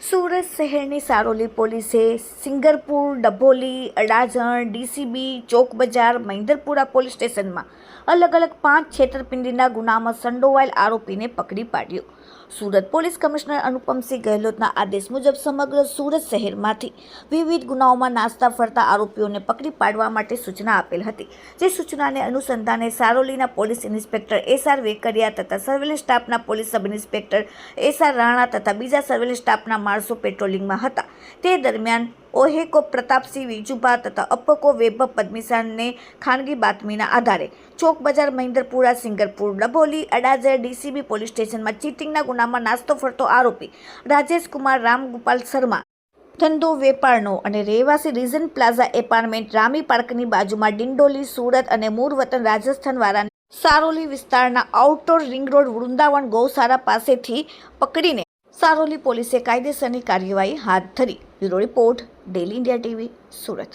સુરત શહેરની સારોલી પોલીસે Singarpur, Dabholi, Adajan, DCB Chowk Bazaar Mahidharpura police સ્ટેશનમાં અલગ અલગ પાંચ છેતરપિંડીના ગુનામાં સંડોવાયેલ આરોપીને પકડી પાડ્યો. સુરત પોલીસ કમિશનર અનુપમસિંહ ગહેલોતના આદેશ મુજબ સમગ્ર સુરત શહેરમાંથી વિવિધ ગુનાઓમાં નાસ્તા ફરતા આરોપીઓને પકડી પાડવા માટે સૂચના આપેલ હતી. જે સૂચનાને અનુસંધાને સારોલીના police inspector S R Vekaria તથા સર્વેલન્સ સ્ટાફના police sub inspector S R Rana તથા બીજા સર્વેલન્સ સ્ટાફના માણસો પેટ્રોલિંગમાં હતા. તે દરમિયાન ઓહેકો પ્રતાપસિંહ, વિજુભા તથા અપકો વૈભવ પદ્મિસાનને ખાનગી બાતમીના આધારે ચોક બજાર, મહિન્દરપુરા, સિંગરપુર, ડભોલી અડાજર ડીસીબી પોલીસ સ્ટેશનમાં ચીટિંગના ગુનામાં નાસ્તો ફરતો આરોપી રાજેશ કુમાર રામગોપાલ શર્મા. ધંધો, વેપારનો અને રહેવાસી રીઝન પ્લાઝા એપાર્ટમેન્ટ રામી પાર્કની બાજુમાં ડિંડોલી, સુરત અને મૂળ વતન રાજસ્થાન વાળા સારોલી વિસ્તારના આઉટડોર રિંગ રોડ વૃંદાવન ગૌશાળા પાસેથી પકડીને સારોલી પોલીસે કાયદેસરની કાર્યવાહી હાથ ધરી. Bureau report daily India TV Surat.